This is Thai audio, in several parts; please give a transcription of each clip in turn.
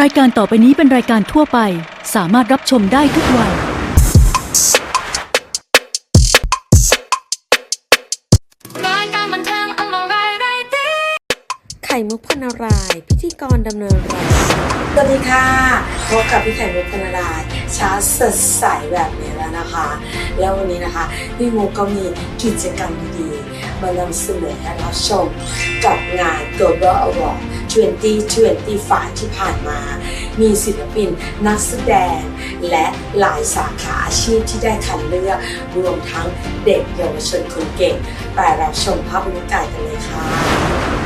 รายการต่อไปนี้เป็นรายการทั่วไป สามารถรับชมได้ทุกวัย รายการบันเทิงอมรายไรตีไข่มุกพนารายณ์พิธีกรดำเนินรายการสวัสดีค่ะพบกับพี่ไข่มุกพนารายณ์เช้าสดใสแบบนี้แล้วนะคะ แล้ววันนี้นะคะ พี่มุกก็มีกิจกรรมดีๆมานำเสนอให้รับชมกับงาน Global Award 2025 ที่ผ่านมา มีศิลปินนักแสดง และหลายสาขาอาชีพที่ได้คัดเลือก รวมทั้งเด็กเยาวชนคนเก่ง ไปรับชมภาพบรรยากาศกันเลยค่ะ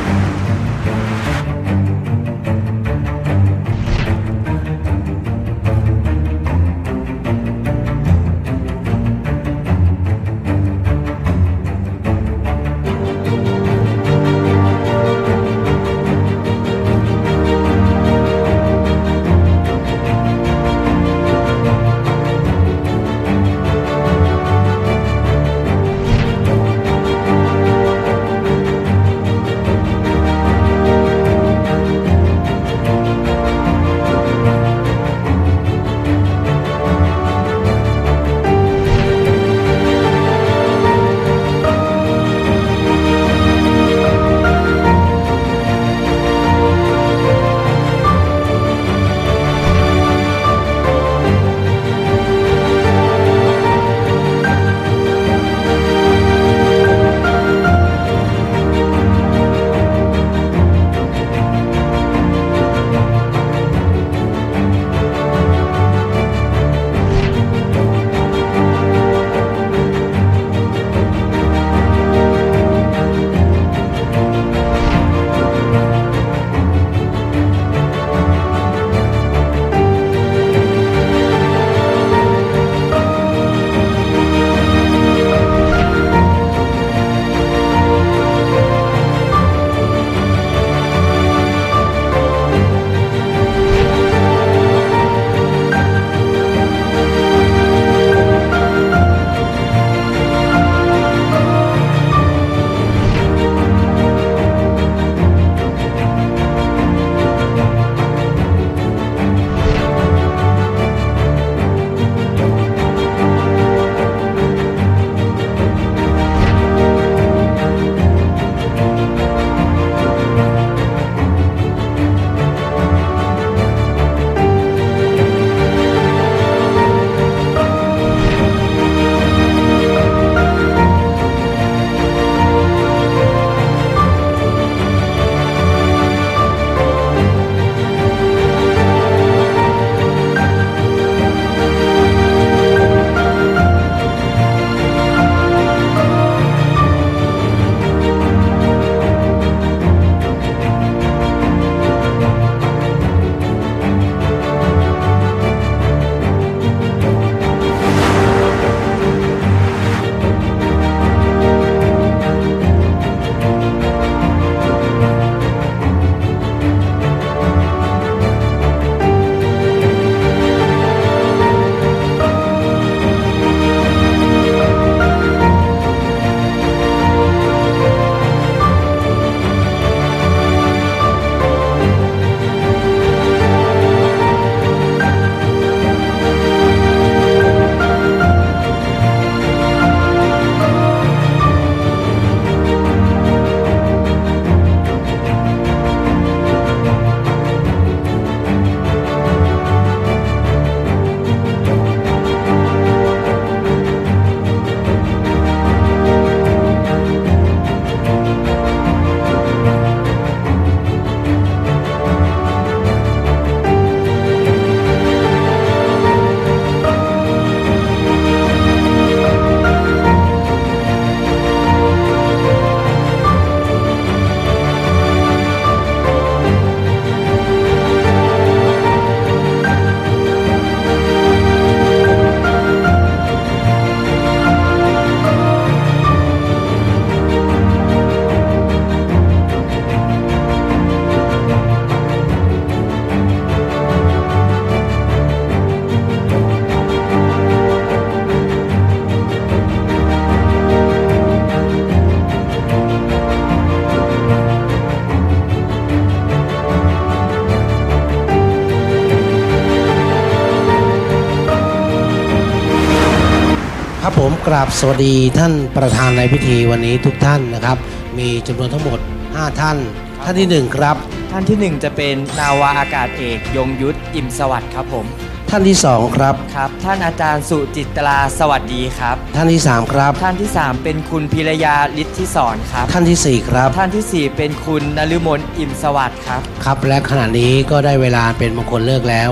กราบสวัสดีท่านประธานในพิธีวันนี้ทุกท่านนะครับ มีจำนวนทั้งหมด 5 ท่าน ท่านที่ 1 ครับ ท่านที่หนึ่งจะเป็นนาวาอากาศเอกยงยุทธอิ่มสวัสดิ์ครับผมท่านที่ 2 ครับ ครับ ท่านอาจารย์สุจิตราสวัสดีครับ ท่านที่ 3 ครับ ท่านที่สามเป็นคุณพิรยาฤทธิสอนครับ ท่านทีสี่4 ครับ ท่านที่สี่เป็นคุณนฤมลอิ่มสวัสดิ์ครับ ครับ และขณะนี้ก็ได้เวลาเป็นมงคลเลิกแล้ว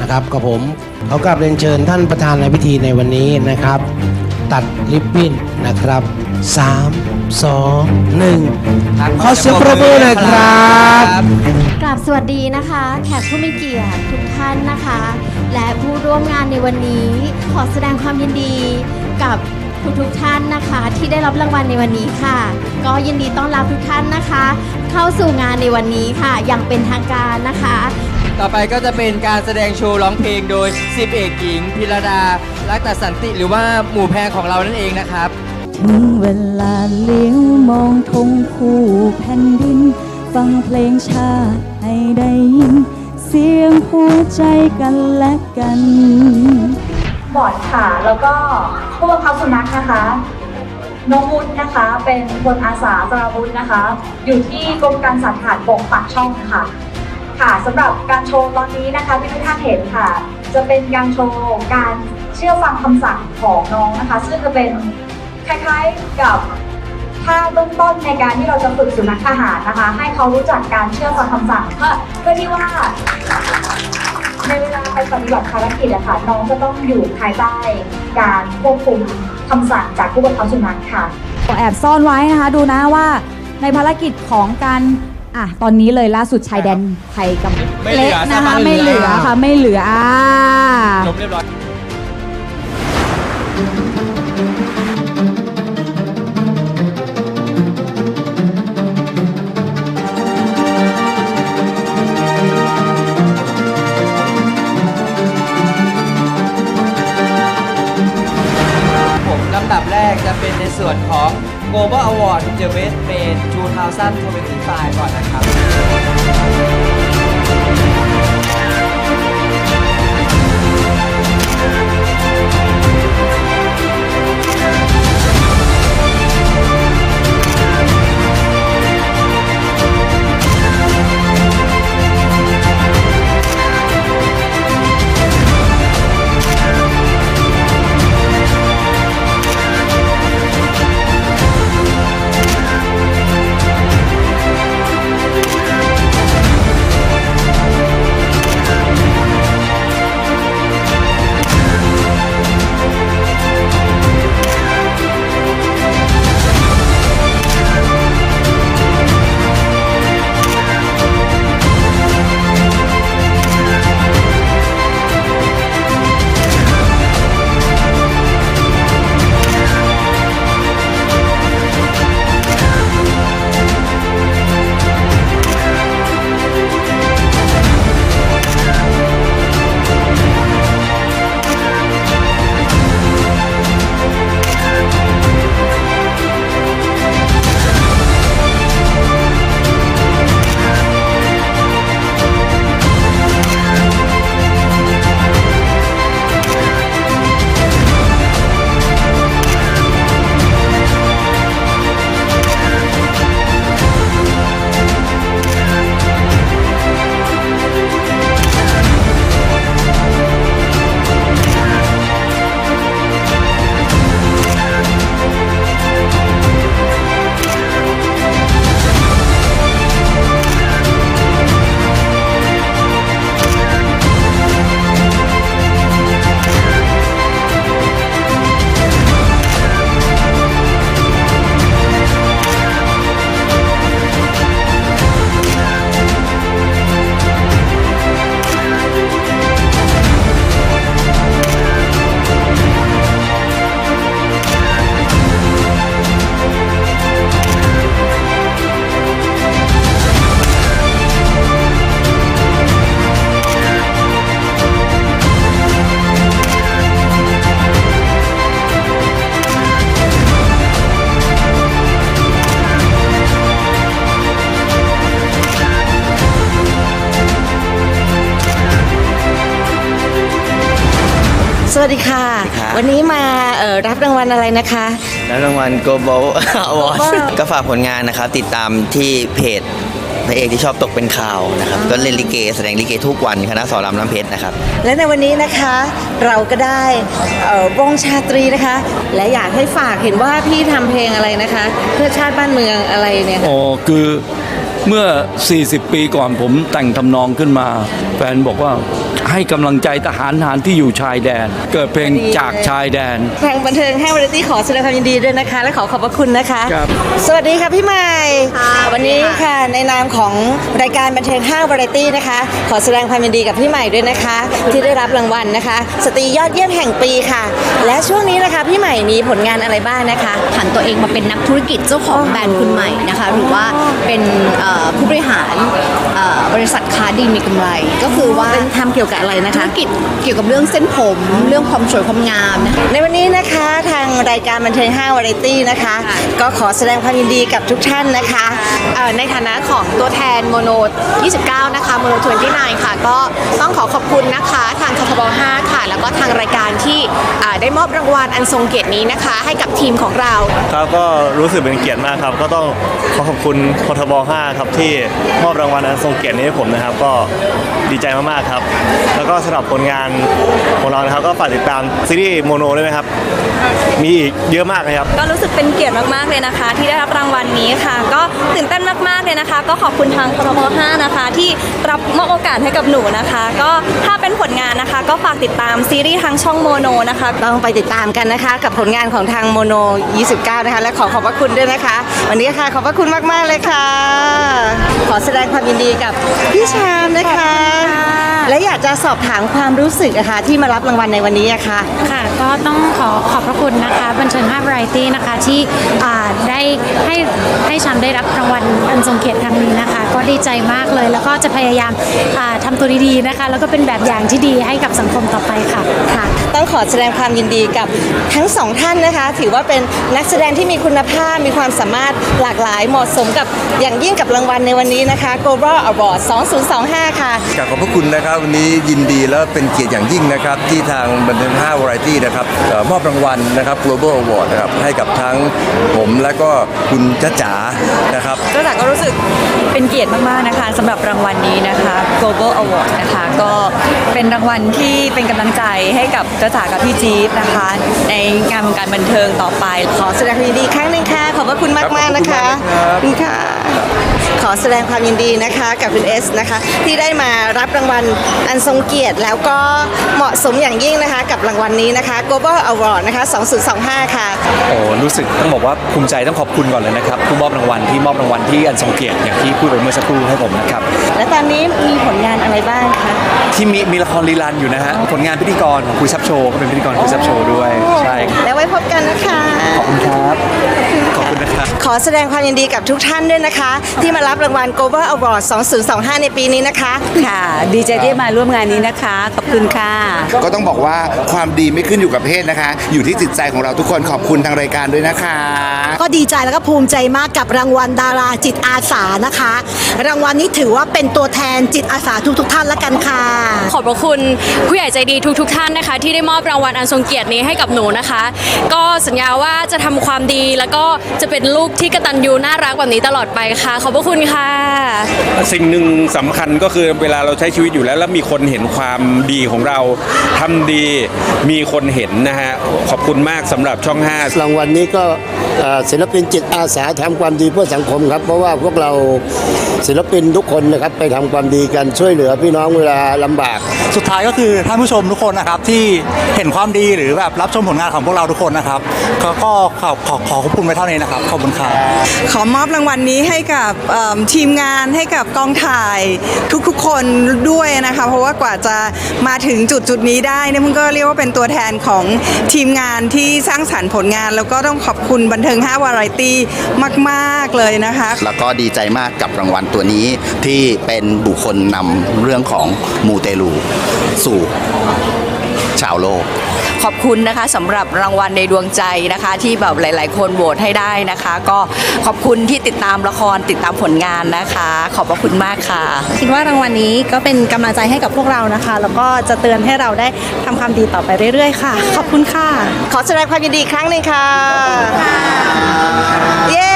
นะครับกับผมเขากลับเรียนเชิญท่านประธานในพิธีในวันนี้นะครับ ตัดริบบิ้นนะครับ 3 2 1 ขอเสียงปรบมือหน่อยครับกราบสวัสดีนะคะ แขกผู้มีเกียรติทุกท่านนะคะ และผู้ร่วมงานในวันนี้ ขอแสดงความยินดีกับทุกทุกๆท่านนะคะ ที่ได้รับรางวัลในวันนี้ค่ะ ก็ยินดีต้อนรับทุกท่านนะคะ เข้าสู่งานในวันนี้ค่ะ อย่างเป็นทางการนะคะ ต่อไปก็จะเป็นการแสดงโชว์ร้องเพลงโดยสิบเอกหญิงพิรดา รักตสันติหรือว่าหมู่แพรของเรานั่นเองนะครับ ถึงเวลาเลี้ยวมองธงคู่แผ่นดิน ฟังเพลงชาติให้ได้ยิน เสียงหัวใจกันและกัน บอร์ดค่ะ แล้วก็ผู้บังคับสุนัขนะคะน้องวุฒินะคะ เป็นคนอาสาสราวุฒินะคะ อยู่ที่กรมการสัตว์ผ่านบกปากช่องค่ะ ค่ะสำหรับการโชว์ตอนนี้นะคะที่ทุกท่านเห็นค่ะ จะเป็นการโชว์การเชื่อฟังคำสั่งของน้องนะคะ ซึ่งจะเป็นคล้ายๆกับท่าเบื้องต้นในการที่เราจะฝึกสุนัขทหารนะคะ ให้เขารู้จักการเชื่อฟังคำสั่งเพื่อเพื่อที่ว่าในเวลาไปปฏิบัติภารกิจอะค่ะน้องจะต้องอยู่ภายใต้การควบคุมคำสั่งจากผู้บังคับสุนัขค่ะแอบซ่อนไว้นะคะ ดูนะว่าในภารกิจของการ อะตอนนี้เลยล่าสุดชายแดนไทยกับไม่เหลืเละอนะคะสบายไม่เหลือแล้วค่ะ ไม่เหลืออ่า จบเรียบร้อย The Best Brain 2025ก่อนนะครับ สวัสดีค่ะ ครับ วันนี้มาเอ่อรับรางวัลอะไรนะคะ แล้วรางวัล Global Award ก็ฝากผลงานนะครับ ติดตามที่เพจพระเอกที่ชอบตกเป็นข่าวนะครับ ก็เล่นลิเก แสดงลิเกทุกวันคณะสอนรามน้ำเพชรนะครับ และในวันนี้นะคะเราก็ได้เอ่อวงชาตรีนะคะ และอยากให้ฝากเห็นว่าพี่ทำเพลงอะไรนะคะ เพื่อชาติบ้านเมืองอะไรเนี่ยอ๋อคือ เมื่อ 40 ปีก่อนผมแต่งทำนองขึ้นมา แฟนบอกว่าให้กำลังใจทหารทหารที่อยู่ชายแดน เกิดเพลงจากชายแดน ทางบันเทิงให้วาไรตี้ขอแสดงความยินดีด้วยนะคะ และขอขอบพระคุณนะคะ ครับ สวัสดีค่ะพี่ใหม่วันนี้ค่ะในนามของรายการบันเทิง5วาไรตี้นะคะ ขอแสดงความยินดีกับพี่ใหม่ด้วยนะคะ ที่ได้รับรางวัลนะคะ สตรียอดเยี่ยมแห่งปีค่ะ และช่วงนี้นะคะ พี่ใหม่มีผลงานอะไรบ้างนะคะผันตัวเองมาเป็นนักธุรกิจเจ้าของแบรนด์คุณใหม่นะคะ หรือว่าเป็นเอ่อผู้บริหารเอ่อบริษัทค้าดีมีกำไร ก็คือว่าเป็นทำเกี่ยวกับอะไรนะคะธุรกิจเกี่ยวกับเรื่องเส้นผม เรื่องความสวยความงามนะคะในวันนี้นะคะทางรายการบันเทิง5วาไรตี้นะคะ ก็ขอแสดงความยินดีกับทุกท่านนะคะเอ่อในฐานะของตัวแทนโมโน 29 นะคะโมโน29 ค่ะ ก็ต้องขอขอบคุณนะคะ ทางททบ 5 ค่ะ แล้วก็ทางรายการที่อ่าได้มอบรางวัลอันทรงเกียรตินี้นะคะ ให้กับทีมของเรา ครับก็รู้สึกเป็นเกียรติมากครับ ก็ต้องขอขอบคุณพทบ5ครับที่มอบรางวัลอันทรงเกียรตินี้ให้ผมนะครับ ก็ดีใจมากๆครับ แล้วก็สำหรับผลงานของเรานะครับก็ฝากติดตามซีรีส์โมโนด้วยนะครับ มีอีกเยอะมากเลยครับ ก็รู้สึกเป็นเกียรติมากๆเลยนะคะ ที่ได้รับรางวัลนี้ค่ะ ก็ตื่นเต้นมากๆเลยนะคะ ก็ขอบคุณทางพทบ5นะคะ ที่รับมอบโอกาสให้กับหนูนะคะ ก็ถ้าเป็นผลงานนะคะ ก็ฝากติดตามซีรีส์ทางช่องโมโนนะคะต้องไปติดตามกันนะคะ กับผลงานของทางโมโน 29 นะคะ และขอขอบพระคุณด้วยนะคะ วันนี้ค่ะขอบพระคุณมากๆเลยค่ะ ขอแสดงความยินดีกับพี่ชามนะคะ และอยากจะสอบถามความรู้สึกนะคะที่มารับรางวัลในวันนี้อะค่ะค่ะ ก็ต้องขอขอบพระคุณนะคะบันเทิง5 Variety นะคะที่อ่าได้ให้ให้ฉันได้รับรางวัลอันทรงเกียรติครั้งนี้นะคะ ก็ดีใจมากเลย แล้วก็จะพยายามอ่าทำตัวดีๆนะคะ แล้วก็เป็นแบบอย่างที่ดีให้กับสังคมต่อไปค่ะค่ะ ต้องขอแสดงความยินดีกับทั้งสองท่านนะคะ ถือว่าเป็นนักแสดงที่มีคุณภาพมีความสามารถหลากหลายเหมาะสมกับอย่างยิ่งกับรางวัลในวันนี้นะคะ Global Award 2025 ค่ะกราบขอบพระคุณนะครับวันนี้ยินดีและเป็นเกียรติอย่างยิ่งนะครับ ที่ทางบันเทิง5 Variety นะครับเอ่อมอบรางวัลนะครับ Global Award นะครับให้กับทั้งผมและก็คุณจ้าจ๋านะครับ ก็แต่ก็รู้สึกเป็นเกียรติมาก ๆ นะคะสำหรับรางวัลนี้นะคะ Global Award นะคะ ก็เป็นรางวัลที่เป็นกำลังใจให้กับจ้าจ๋ากับพี่จี๊ดนะคะ ในงานวงการบันเทิงต่อไปขอแสดงความยินดีอีกครั้งหนึ่งค่ะ ขอบพระคุณมากมากๆนะคะขอบคุณค่ะ ขอแสดงความยินดีนะคะกับคุณเอสนะคะ ที่ได้มารับรางวัลอันทรงเกียรติแล้วก็เหมาะสมอย่างยิ่งนะคะ กับรางวัลนี้นะคะ Global Award นะคะ 2025 ค่ะ โอ้รู้สึกต้องบอกว่าภูมิใจต้องขอบคุณก่อนเลยนะครับผู้มอบรางวัลที่มอบรางวัลที่อันทรงเกียรติอย่างที่พูดไปเมื่อสักครู่ให้ผมนะครับและตอนนี้มีผลงานอะไรบ้างคะ ที่มีมีละครรีลันอยู่นะฮะผลงานพิธีกรของคุยซับโชว์ก็เป็นพิธีกรคุยซับโชว์ด้วยใช่ครับแล้วไว้พบกันนะคะ ขอบคุณครับขอบคุณนะครับขอแสดงความยินดีกับทุกท่านด้วยนะคะ ที่มารับรางวัล Global Award 2025 ในปีนี้นะคะ ค่ะ ดีใจที่มาร่วมงานนี้นะคะ ขอบคุณค่ะ ก็ต้องบอกว่าความดีไม่ขึ้นอยู่กับเพศนะคะ อยู่ที่จิตใจของเราทุกคนขอบคุณทางรายการด้วยนะคะ ก็ดีใจแล้วก็ภูมิใจมากกับรางวัลดาราจิตอาสานะคะ รางวัลนี้ถือว่าเป็นตัวแทนจิตอาสาทุกๆท่านละกันค่ะ ขอบพระคุณผู้ใหญ่ใจดีทุกๆท่านนะคะ ที่ได้มอบรางวัลอันทรงเกียรตินี้ให้กับหนูนะคะ ก็สัญญาว่าจะทำความดีแล้วก็จะเป็นลูกที่กตัญญูน่ารักแบบนี้ตลอดไปค่ะ ขอบพระคุณค่ะ สิ่งหนึ่งสำคัญก็คือเวลาเราใช้ชีวิตอยู่แล้วแล้วมีคนเห็นความดีของเราทำดีมีคนเห็นนะฮะขอบคุณมากสำหรับช่อง 5 รางวัลนี้ก็เอ่อศิลปินจิตอาสาทำความดีเพื่อสังคมครับ เพราะว่าพวกเราศิลปินทุกคนนะครับไปทำความดีกันช่วยเหลือพี่น้องเวลาลำบาก สุดท้ายก็คือท่านผู้ชมทุกคนนะครับที่เห็นความดีหรือแบบรับชมผลงานของพวกเราทุกคนนะครับ ก็ก็ขอขอขอขอบคุณไว้เท่านี้นะครับขอบคุณครับ ขอมอบรางวัลนี้ให้กับเอิ่มทีมงานให้กับกองถ่ายทุกๆคนด้วยนะคะเพราะว่ากว่าจะมาถึงจุดจุดนี้ได้เนี่ยพึ่งก็เรียกว่าเป็นตัวแทนของทีมงานที่สร้างสรรค์ผลงาน แล้วก็ต้องขอบคุณบันเทิง5วาไรตี้มาก ๆ เลยนะคะ แล้วก็ดีใจมากกับรางวัลตัวนี้ที่เป็นบุคคลนำเรื่องของมูเตลูสู่ ชาวโลก ขอบคุณนะคะสำหรับรางวัลในดวงใจนะคะ ที่แบบหลาย ๆ คนโหวตให้ได้นะคะ ก็ขอบคุณที่ติดตามละครติดตามผลงานนะคะ ขอบพระคุณมากค่ะ คิดว่ารางวัลนี้ก็เป็นกำลังใจให้กับพวกเรานะคะ แล้วก็จะเตือนให้เราได้ทำความดีต่อไปเรื่อยๆค่ะ ขอบคุณค่ะ ขอแสดงความยินดีอีกครั้งหนึ่งค่ะ เย้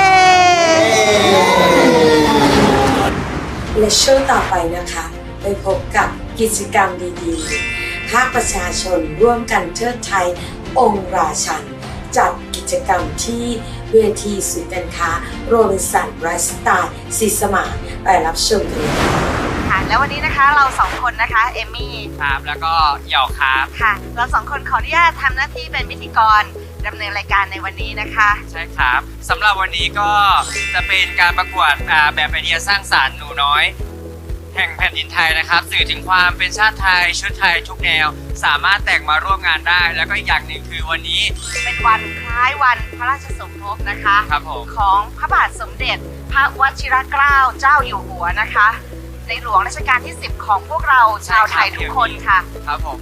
และช่วงต่อไปนะคะ ไปพบกับกิจกรรมดีๆ ภาคประชาชนร่วมกันเทิดไทยองค์ราชัน จัดกิจกรรมที่เวทีศูนย์การค้าโรบินสันไรสไตล์สีสมานไปรับชมกันเลยค่ะค่ะแล้ววันนี้นะคะเราสองคนนะคะเอมมี่ครับแล้วก็หยอกครับค่ะ เราสองคนขออนุญาตทำหน้าที่เป็นพิธีกรดำเนินรายการในวันนี้นะคะ ใช่ครับสำหรับวันนี้ก็จะเป็นการประกวดอ่าแบบไอเดียสร้างสารรค์หนูน้อย แห่งแผ่นดินไทยนะครับ สื่อถึงความเป็นชาติไทยชุดไทยทุกแนว สามารถแต่งมาร่วมงานได้ แล้วก็อีกอย่างหนึ่งคือวันนี้ เป็นวันคล้ายวันพระราชสมภพนะคะ ครับผม ของพระบาทสมเด็จ พระวชิรเกล้าเจ้าอยู่หัวนะคะ ในหลวงรัชกาลที่ 10 ของพวกเราชาวไทยทุกคนค่ะ ครับผม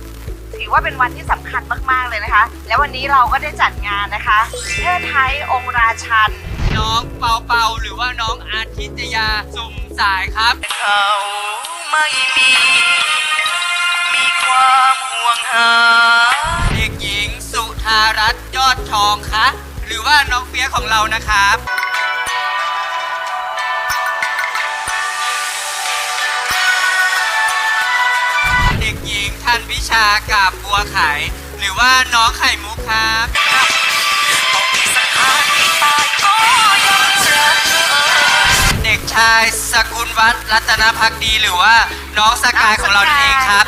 ถือว่าเป็นวันที่สำคัญมาก ๆ เลยนะคะ และวันนี้เราก็ได้จัดงานนะคะเทิดไทยองค์ราชัน น้องเปาเปาหรือว่าน้องอาทิตยาสุ่มสายครับ เขาไม่มี มีความห่วงหา เด็กหญิงสุธารัตน์ยอดทองคะ หรือว่าน้องเฟียสของเรานะครับ เด็กหญิงทันวิชากับบัวไข่หรือว่าน้องไข่มุกครับ ชายสกุลวัฒน์รัตนพักดีหรือว่าน้องสกายของเรานั่นเองครับ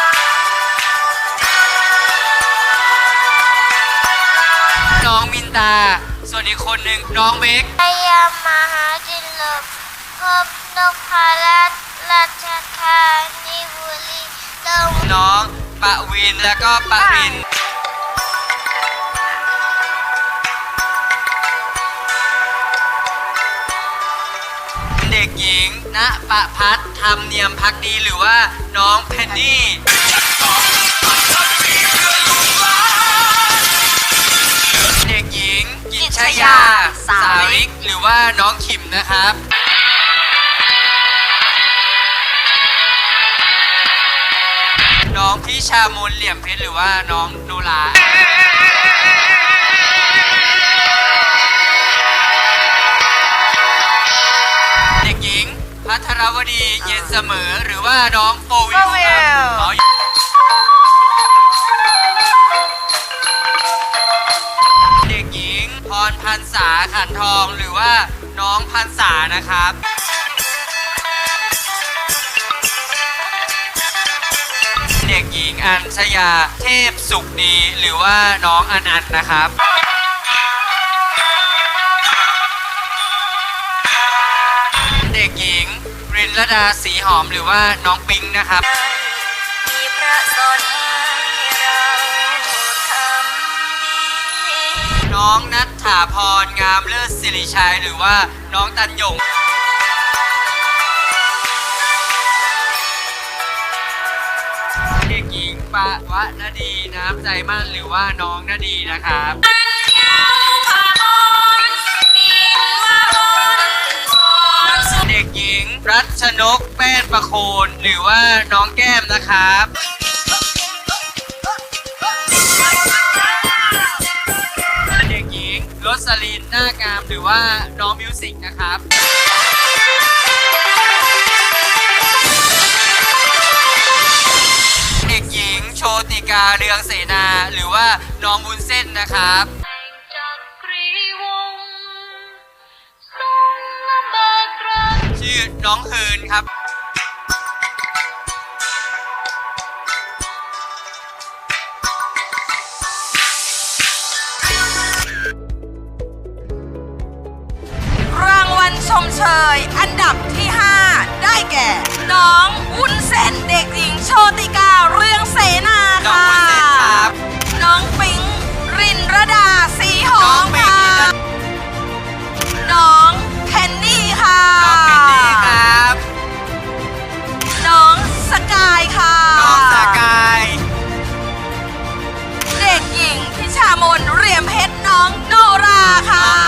น้องมินตา ส่วนอีกคนหนึ่งน้องเบคพยายามมาหาดินหลบพบนกพาลัดราชคานิบุรีลงน้องปะวินแล้วก็ปะวิน ญิงณปะพัฒน์ธรรมเนียมพักดีหรือว่าน้องแพนนี่เด็กหญิงกิจชยา สาริก หรือว่าน้องขิมนะครับน้องพิชามนเหลี่ยมเพชรหรือว่าน้องโนรา พัทรวดีเย็นเสมอหรือว่าน้องโฟวิลครับอ๋อเด็กหญิงพรพันษาขันทองหรือว่าน้องพันษานะครับเด็กหญิงอัญชยาเทพสุขดีหรือว่าน้องอันอันนะครับ รินลดาสีหอมหรือว่าน้องปิงนะครับ มีพระสอนให้เราทำดีน้องนัทถาพรงามเลิศสิริชัยหรือว่าน้องตันหยง เด็กหญิงปะวะนดีน้ำใจมั่นหรือว่าน้องนดีนะครับ ด็กหญิง รัชนกแป้นประโคนหรือว่าน้องแก้มนะครับเด็กหญิงรสลินหน้ากามหรือว่าน้องมิวสิกนะครับเด็กหญิงโชติกาเรืองเสนาหรือว่าน้องบุญเส้นนะครับ ชื่อน้องเฮินครับ รางวัลชมเชย อันดับที่ 5 ได้แก่ น้องวุ้นเส้นเด็กหญิงโชติกาเรืองเสนาค่ะน้องปิงรินรดาสีหอมค่ะ น้อง 大咖。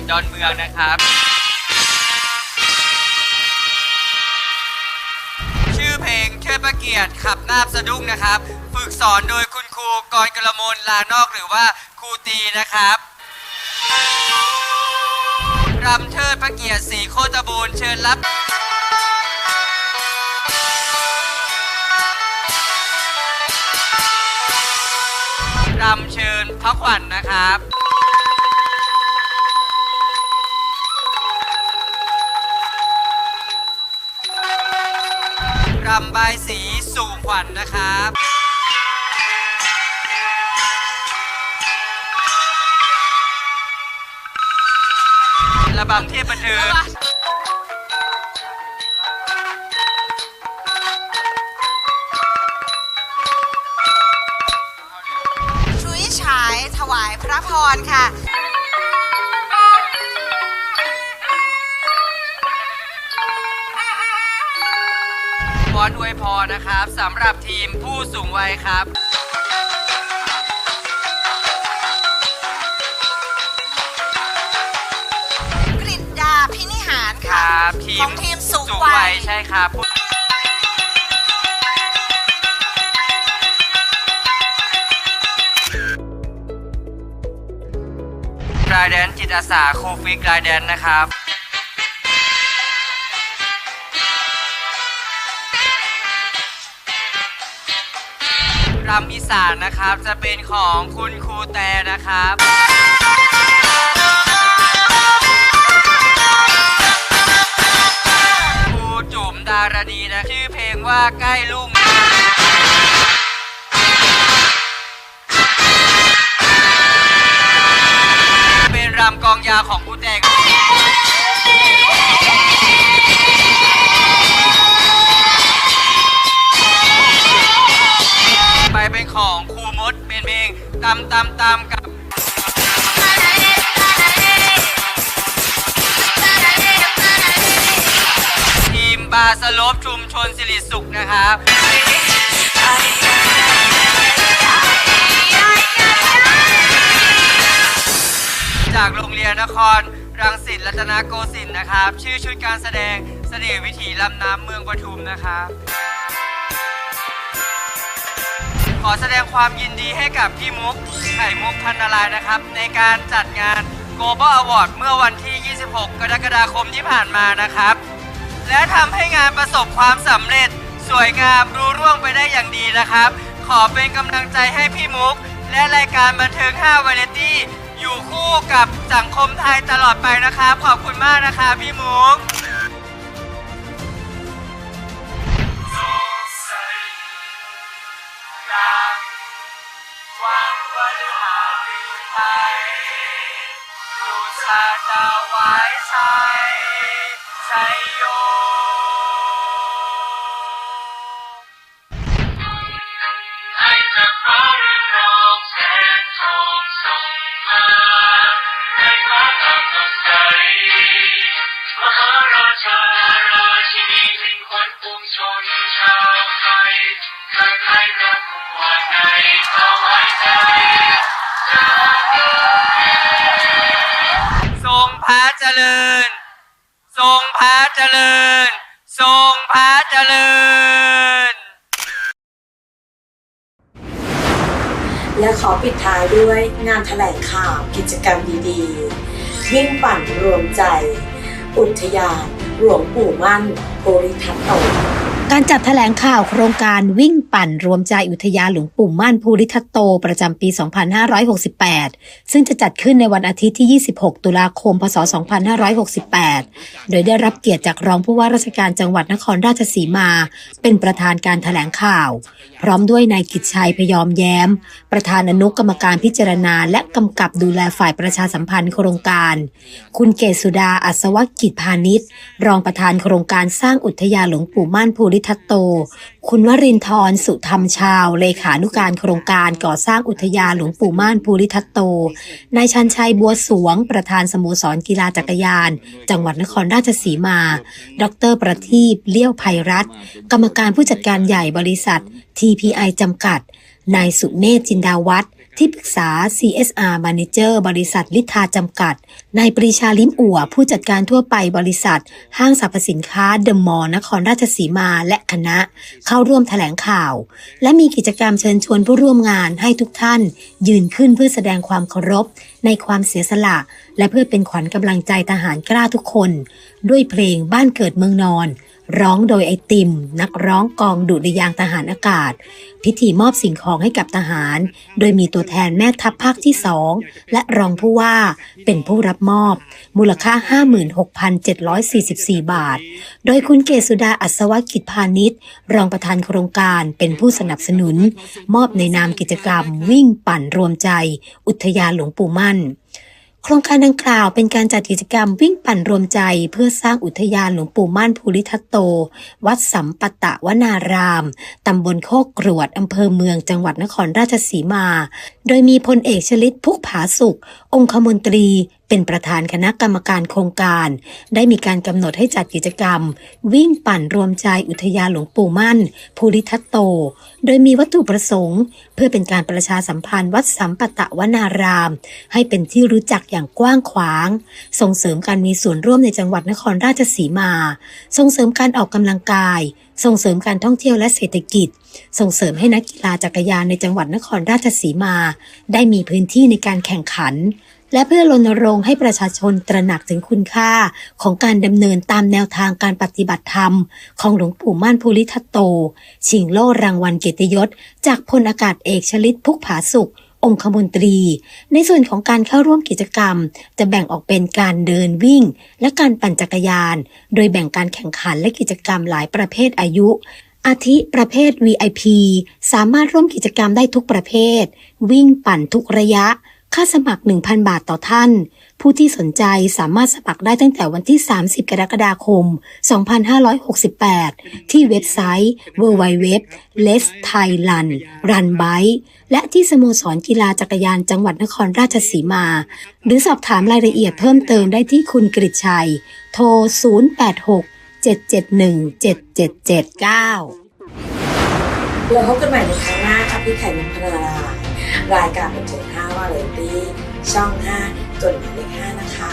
ตดอนเมืองนะครับ ชื่อเพลงเชิดประเกียรติขับนาบสะดุ้งนะครับ ฝึกสอนโดยคุณครูกรกระมลลานอกหรือว่าครูตีนะครับรำเทิดพระเกียรติสีโคตบูรเชิญรับรำเชิญพระขวัญนะครับำบายสีสู่ขวัญนะครับระบำเทพบันเทิงชุยฉายถวายพระพรค่ะ วยพรนะครับสำหรับทีมผู้สูงวัยครับ กริดดาพินิหารคค่ะ รับทีขมองทีมสูงสูงวัวัยยใช่ครับรายแดนจิตอาสาครูฟิกรายแดนนะครับ รำอีสานนะครับ จะเป็นของคุณครูแต่นะครับ ครูจุ๋มดารณีนะ ชื่อเพลงว่าใกล้ลุ่งเป็นรำกองยาวของครูแต่ง ไปเป็นของครูมดเป็นเพลงตำตำตำกับทีมบาสโลปชุมชนสิริสุขนะครับจากโรงเรียนนครรังสิตรัตนโกสินทร์นะครับ ชื่อชุดการแสดงเสน่ห์วิถีลำน้ำเมืองปทุมนะครับ อแสดงความยินดีให้กับพี่มุกไข่มุกพันนารายนะครับ ในการจัดงาน Global Award เมื่อวันที่ 26 กรกฎาคมที่ผ่านมานะครับ และทำให้งานประสบความสำเร็จ สวยงามรุ่ร่วงไปได้อย่างดีนะครับ ขอเป็นกำลังใจให้พี่มุก และรายการบันเทิง5วาไรตี้อยู่คู่กับสังคมไทยตลอดไปนะครับ ขอบคุณมากนะครับพี่มุก ข้าจะไว้ใช้ใช้โย เจริญ ทรงพระเจริญ ทรงพระเจริญ และขอปิดท้ายด้วยงานแถลงข่าวกิจกรรมดีๆ วิ่งปั่นรวมใจ อุทยานหลวงปู่มั่นโพริทัตโต การจัดแถลงข่าวโครงการวิ่งปั่นรวมใจอุทยานหลวงปู่ม่านภูริทัตโต ประจำปี 2568 ซึ่งจะจัดขึ้นในวันอาทิตย์ที่ 26 ตุลาคม พศ 2568 โดยได้รับเกียรติจากรองผู้ว่าราชการจังหวัดนครราชสีมา เป็นประธานการแถลงข่าว พร้อมด้วยนายกิจชัยพยอมแย้ม ประธานอนุกรรมการพิจารณา และกำกับดูแลฝ่ายประชาสัมพันธ์โครงการ คุณเกษสุดาอัศวกิจพาณิชย์รองประธานโครงการสร้างอุทยานหลวงปู่ม่านภูริทัตโต คุณวรินทร์สุธรรมชาวเลขานุการโครงการก่อสร้างอุทยานหลวงปู่ม่านภูริทัตโต นายชันชัยบัวสวง ประธานสโมสรกีฬาจักรยาน จังหวัดนครราชสีมา ดรประทีปเลี้ยวภัยรัตกรรมการผู้จัดการใหญ่บริษัท TPI จำกัด นายสุเนศจินดาวัฒน์ ที่ปรึกษา CSR Manager บริษัทลิทาจำกัด นายปรีชาลิมอัวผู้จัดการทั่วไปบริษัท ห้างสรรพสินค้าเดอะมอลล์นครราชสีมาและคณะ เข้าร่วมแถลงข่าว และมีกิจกรรมเชิญชวนผู้ร่วมงานให้ทุกท่าน ยืนขึ้นเพื่อแสดงความเคารพ ในความเสียสละ และเพื่อเป็นขวัญกำลังใจทหารกล้าทุกคน ด้วยเพลงบ้านเกิดเมืองนอน ร้องโดยไอติม นักร้องกองดุริยางทหารอากาศ พิธีมอบสิ่งของให้กับทหาร โดยมีตัวแทนแม่ทัพภาคที่สองและรองผู้ว่าเป็นผู้รับมอบ มูลค่า 56,744 บาท โดยคุณเกษสุดาอัศวกิจพาณิชย์รองประธานโครงการเป็นผู้สนับสนุน มอบในนามกิจกรรม วิ่งปั่นรวมใจ อุทยานหลวงปู่มั่น โครงการดังกล่าวเป็นการจัดกิจกรรมวิ่งปั่นรวมใจ เพื่อสร้างอุทยานหลวงปู่ม่านภูริทัตโต วัดสัมปตะวนาราม ตำบลโคกกรวด อำเภอเมืองจังหวัดนครราชสีมา โดยมีพลเอกชลิตพุกผาสุข องคมนตรี เป็นประธานคณะกรรมการโครงการ ได้มีการกำหนดให้จัดกิจกรรม วิ่งปั่นรวมใจอุทยานหลวงปู่มั่น ภูริทัตโต โดยมีวัตถุประสงค์ เพื่อเป็นการประชาสัมพันธ์วัดสัมปตะวนาราม ให้เป็นที่รู้จักอย่างกว้างขวาง ส่งเสริมการมีส่วนร่วมในจังหวัดนครราชสีมา ส่งเสริมการออกกำลังกาย ส่งเสริมการท่องเที่ยวและเศรษฐกิจ ส่งเสริมให้นักกีฬาจักรยานในจังหวัดนครราชสีมา ได้มีพื้นที่ในการแข่งขัน และเพื่อรณรงค์ให้ประชาชนตระหนักถึงคุณค่าของการดำเนินตามแนวทางการปฏิบัติธรรม ของหลวงปู่ม่านภูริทัตโต ชิงโล่รางวัลเกียรติยศ จากพลอากาศเอกชลิตพุกผาสุของคมนตรี ในส่วนของการเข้าร่วมกิจกรรม จะแบ่งออกเป็นการเดินวิ่ง และการปั่นจักรยาน โดยแบ่งการแข่งขันและกิจกรรมหลายประเภทอายุ อาทิประเภท VIP สามารถร่วมกิจกรรมได้ทุกประเภท วิ่งปั่นทุกระยะ ค่าสมัคร 1,000 บาทต่อท่าน ผู้ที่สนใจสามารถสมัครได้ตั้งแต่วันที่ 30 กรกฎาคม 2568 ที่เว็บไซต์ www l e s t h a i l a n d r u n b i และที่สโมสรกีฬาจักรยานจังหวัดนครราชสีมา หรือสอบถามรายละเอียดเพิ่มเติมได้ที่คุณกฤษชัย โทร 086 771 7779 เราพบกันใหม่ในครั้งหน้าครับพี่ไข่มุกพนารา รายการบันเทิง5วาลรตี้ช่อง 5 กดหมายเลข5นะคะ